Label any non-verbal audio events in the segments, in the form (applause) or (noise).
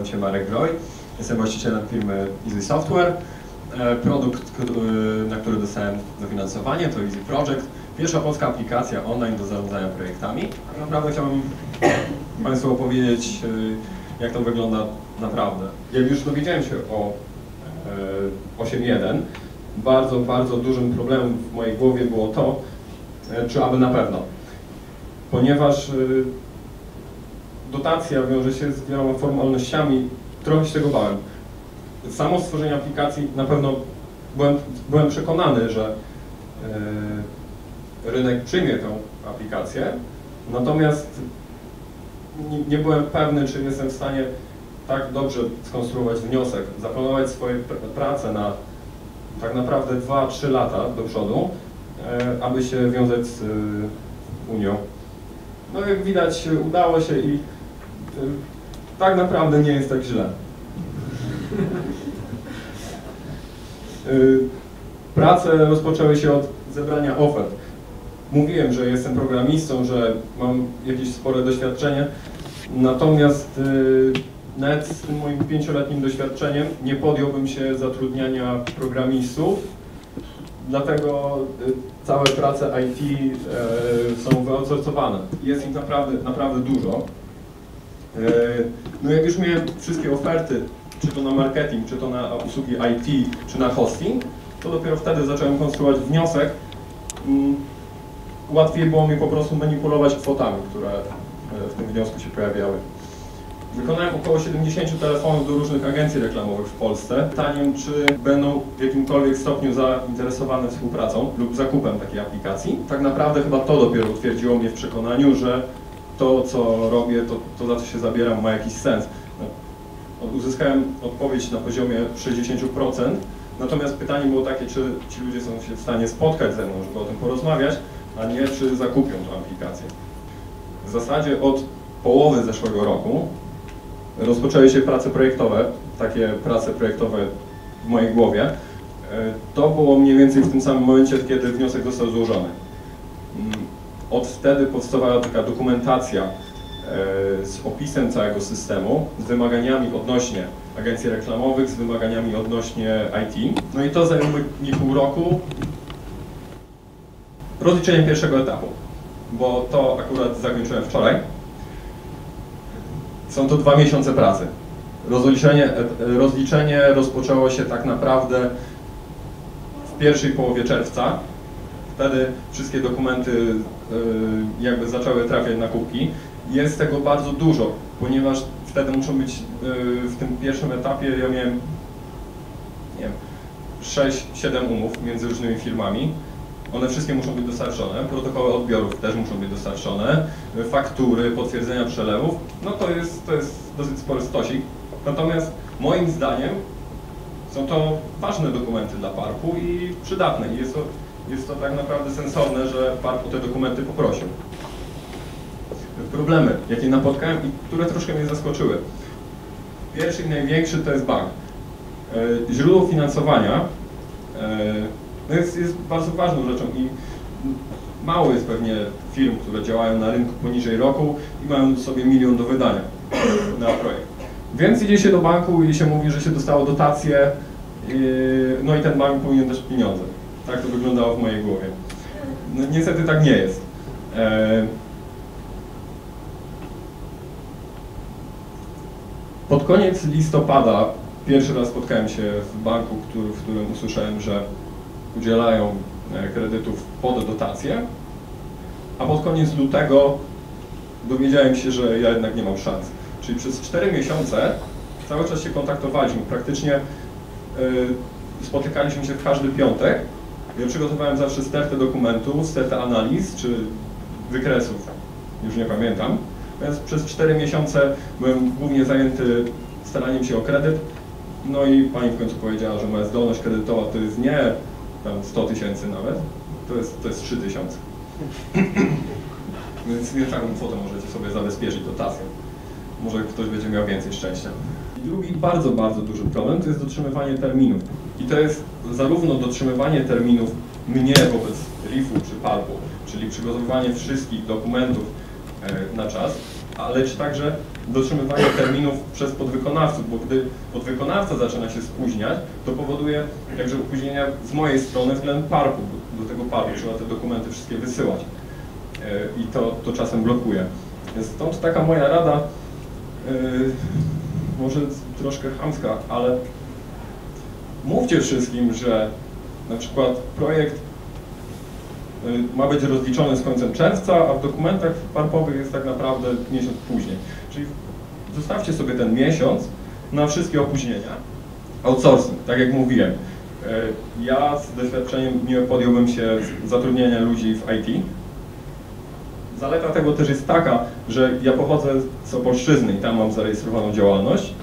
Nazywam się Marek Groj, jestem właścicielem firmy Easy Software. E, Produkt, y, na który dostałem dofinansowanie to Easy Project. Pierwsza polska aplikacja online do zarządzania projektami. Tak naprawdę chciałbym Państwu opowiedzieć, y, jak to wygląda naprawdę. Jak już dowiedziałem się o e, 8.1, bardzo, bardzo dużym problemem w mojej głowie było to, e, czy aby na pewno. Ponieważ dotacja wiąże się z wieloma formalnościami, trochę się tego bałem. Samo stworzenie aplikacji na pewno byłem, byłem przekonany, że e, rynek przyjmie tę aplikację, natomiast nie, nie byłem pewny, czy jestem w stanie tak dobrze skonstruować wniosek, zaplanować swoje pr- prace na tak naprawdę 2-3 lata do przodu, e, aby się wiązać z e, Unią. No jak widać udało się i tak naprawdę nie jest tak źle. Y, Prace rozpoczęły się od zebrania ofert. Mówiłem, że jestem programistą, że mam jakieś spore doświadczenie, natomiast y, nawet z tym moim pięcioletnim doświadczeniem nie podjąłbym się zatrudniania programistów, dlatego y, całe prace IT są wyoutsourcowane. Jest ich naprawdę, naprawdę dużo. E, No jak już miałem wszystkie oferty, czy to na marketing, czy to na usługi IT, czy na hosting, to dopiero wtedy zacząłem konstruować wniosek. Mm, Łatwiej było mi po prostu manipulować kwotami, które e, w tym wniosku się pojawiały. Wykonałem około 70 telefonów do różnych agencji reklamowych w Polsce. Pytaniem, czy będą w jakimkolwiek stopniu zainteresowane współpracą lub zakupem takiej aplikacji. Tak naprawdę chyba to dopiero utwierdziło mnie w przekonaniu, że to, co robię, to, to za co się zabieram, ma jakiś sens. No, Uzyskałem odpowiedź na poziomie 60%, natomiast pytanie było takie, czy ci ludzie są się w stanie spotkać ze mną, żeby o tym porozmawiać, a nie czy zakupią tę aplikację. W zasadzie od połowy zeszłego roku rozpoczęły się prace projektowe, takie prace projektowe w mojej głowie. E, To było mniej więcej w tym samym momencie, kiedy wniosek został złożony. Od wtedy powstawała taka dokumentacja e, z opisem całego systemu, z wymaganiami odnośnie agencji reklamowych, z wymaganiami odnośnie IT. No i to zajęło mi pół roku. Rozliczenie pierwszego etapu, bo to akurat zakończyłem wczoraj. Są to dwa miesiące pracy. Rozliczenie, e, rozliczenie rozpoczęło się tak naprawdę w pierwszej połowie czerwca. Wtedy wszystkie dokumenty y, jakby zaczęły trafiać na kubki. Jest tego bardzo dużo, ponieważ wtedy muszą być y, w tym pierwszym etapie, ja miałem nie wiem, 6-7 umów między różnymi firmami. One wszystkie muszą być dostarczone, protokoły odbiorów też muszą być dostarczone, y, faktury, potwierdzenia przelewów. No to jest, to jest dosyć spory stosik. Natomiast moim zdaniem są to ważne dokumenty dla parku i przydatne. Jest to, jest to tak naprawdę sensowne, że park o te dokumenty poprosił. Problemy, jakie napotkałem i które troszkę mnie zaskoczyły. Pierwszy i największy to jest bank. E, Źródło finansowania e, no jest, jest bardzo ważną rzeczą i mało jest pewnie firm, które działają na rynku poniżej roku i mają sobie milion do wydania na projekt. Więc idzie się do banku i się mówi, że się dostało dotację, yy, no i ten bank powinien też pieniądze. Tak to wyglądało w mojej głowie. No, niestety tak nie jest. E, Pod koniec listopada pierwszy raz spotkałem się w banku, który, w którym usłyszałem, że udzielają e, kredytów pod dotację, a pod koniec lutego dowiedziałem się, że ja jednak nie mam szans. Czyli przez 4 miesiące cały czas się kontaktowaliśmy. Praktycznie y, spotykaliśmy się w każdy piątek. Ja przygotowałem zawsze stertę dokumentów, stertę analiz czy wykresów, już nie pamiętam. Więc przez 4 miesiące byłem głównie zajęty staraniem się o kredyt. No i pani w końcu powiedziała, że moja zdolność kredytowa to jest nie tam 100 tysięcy nawet, to jest, to jest 3 tysiące. (coughs) Więc nie taką kwotę możecie sobie zabezpieczyć dotacją. Może ktoś będzie miał więcej szczęścia. I drugi bardzo, bardzo duży problem to jest dotrzymywanie terminów. I to jest zarówno dotrzymywanie terminów mnie wobec RIF-u czy PARP-u, czyli przygotowywanie wszystkich dokumentów e, na czas, ale czy także dotrzymywanie terminów przez podwykonawców, bo gdy podwykonawca zaczyna się spóźniać, to powoduje także opóźnienia z mojej strony względem parku. Do tego parku trzeba te dokumenty wszystkie wysyłać E, i to, to czasem blokuje. Stąd taka moja rada, e, może troszkę chamska, ale mówcie wszystkim, że na przykład projekt y, ma być rozliczony z końcem czerwca, a w dokumentach parpowych jest tak naprawdę miesiąc później. Czyli zostawcie sobie ten miesiąc na wszystkie opóźnienia. Outsourcing, tak jak mówiłem. Y, Ja z doświadczeniem nie podjąłbym się zatrudnienia ludzi w IT. Zaleta tego też jest taka, że ja pochodzę z Opolszczyzny i tam mam zarejestrowaną działalność,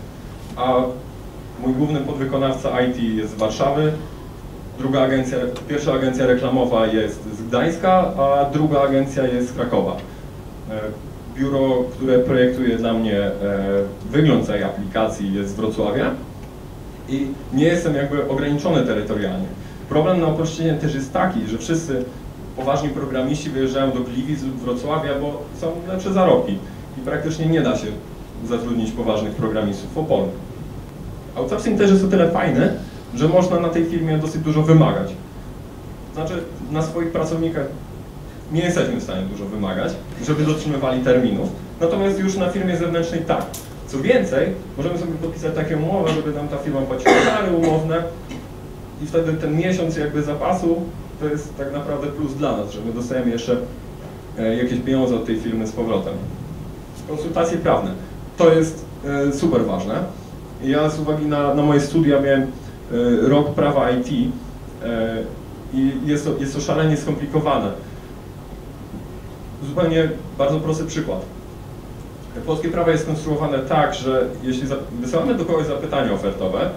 a mój główny podwykonawca IT jest z Warszawy, druga agencja, pierwsza agencja reklamowa jest z Gdańska, a druga agencja jest z Krakowa. E, Biuro, które projektuje dla mnie e, wygląd tej aplikacji jest z Wrocławia i nie jestem jakby ograniczony terytorialnie. Problem na Opolszczyźnie też jest taki, że wszyscy poważni programiści wyjeżdżają do Gliwic lub Wrocławia, bo są lepsze zarobki i praktycznie nie da się zatrudnić poważnych programistów w Opolu. Outsourcing też jest o tyle fajny, że można na tej firmie dosyć dużo wymagać. Znaczy, na swoich pracownikach nie jesteśmy w stanie dużo wymagać, żeby dotrzymywali terminów, natomiast już na firmie zewnętrznej tak. Co więcej, możemy sobie podpisać taką umowę, żeby nam ta firma płaciła kary umowne i wtedy ten miesiąc jakby zapasu to jest tak naprawdę plus dla nas, że my dostajemy jeszcze e, jakieś pieniądze od tej firmy z powrotem. Konsultacje prawne. To jest e, super ważne. Ja z uwagi na, na moje studia miałem e, rok prawa IT i jest to, jest to szalenie skomplikowane. Zupełnie bardzo prosty przykład. Polskie prawo jest skonstruowane tak, że jeśli wysyłamy do kogoś zapytanie ofertowe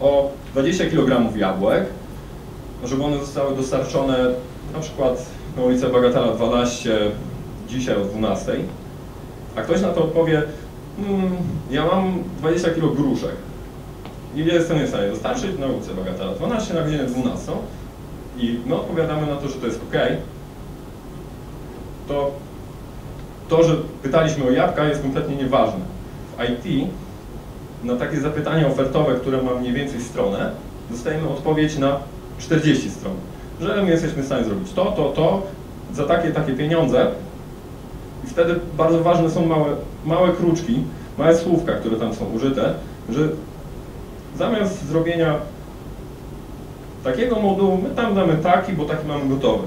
o 20 kg jabłek, żeby one zostały dostarczone na przykład na ulicę Bagatela 12 dzisiaj o 12, a ktoś na to odpowie, hmm, ja mam 20 kg gruszek. I jestem w stanie dostarczyć na ulicę Bagatela 12 na godzinę 12 i my odpowiadamy na to, że to jest ok, to to, że pytaliśmy o jabłka jest kompletnie nieważne. W IT na takie zapytanie ofertowe, które ma mniej więcej stronę, dostajemy odpowiedź na 40 stron, że my jesteśmy w stanie zrobić to, to, to, za takie, takie pieniądze i wtedy bardzo ważne są małe, małe kruczki, małe słówka, które tam są użyte, że zamiast zrobienia takiego modułu, my tam damy taki, bo taki mamy gotowy.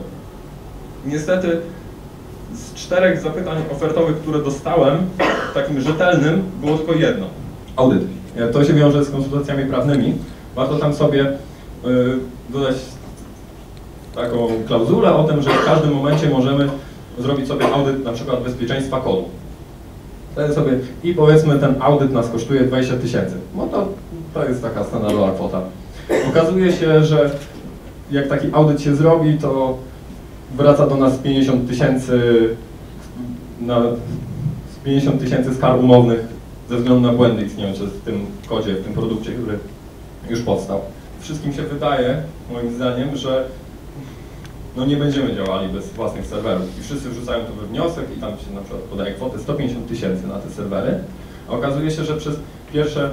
Niestety z czterech zapytań ofertowych, które dostałem, takim rzetelnym, było tylko jedno. Audyt. To się wiąże z konsultacjami prawnymi. Warto tam sobie dodać taką klauzulę o tym, że w każdym momencie możemy zrobić sobie audyt na przykład bezpieczeństwa kodu. Wtedy sobie i powiedzmy ten audyt nas kosztuje 20 tysięcy. No to, to jest taka standardowa kwota. Okazuje się, że jak taki audyt się zrobi, to wraca do nas 50 tysięcy na 50 tysięcy skar umownych ze względu na błędy istniejące w tym kodzie, w tym produkcie, który już powstał. Wszystkim się wydaje, moim zdaniem, że no nie będziemy działali bez własnych serwerów. I wszyscy wrzucają to we wniosek i tam się na przykład podaje kwotę 150 tysięcy na te serwery. A okazuje się, że przez pierwsze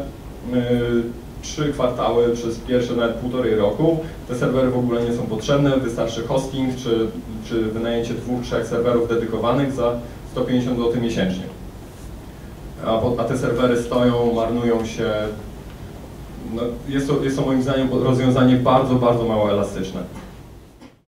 yy, trzy kwartały, przez pierwsze nawet półtorej roku te serwery w ogóle nie są potrzebne, wystarczy hosting czy, czy wynajęcie dwóch, trzech serwerów dedykowanych za 150 zł miesięcznie. A, a te serwery stoją, marnują się. No, jest, to, jest to moim zdaniem rozwiązanie bardzo, bardzo mało elastyczne.